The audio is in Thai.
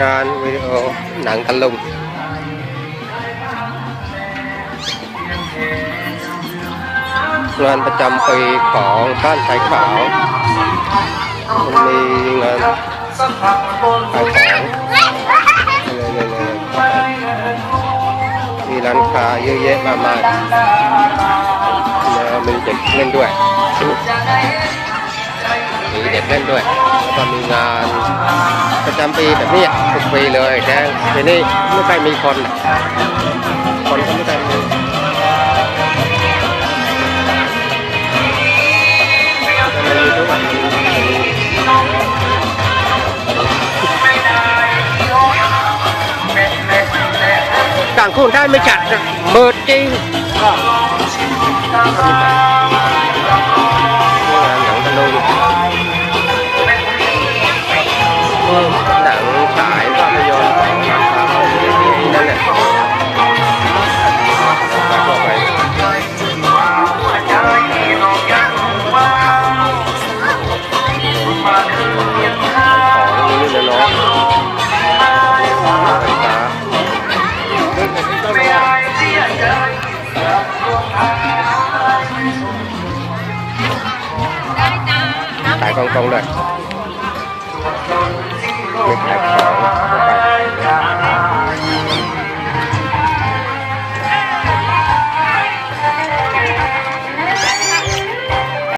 งานวิดีโอหนังตะลุงงานประจำปีของบ้านสายขาวมันมีงานขายของมีร้านค้าเยอะแยะมากมายมีเด็กเล่นด้วยมีเด็กเล่นด้วย แล้วก็มีงานประจำปีแบบนี้ทุกปีเลยแต่ทีนี้ไม่ค่อยมีคน คนก็ไม่ค่อยมีแต่มันมีทุกวันต่างคนได้ไม่จัดนะเบิดจริง หนังฉายภาพยนต ร์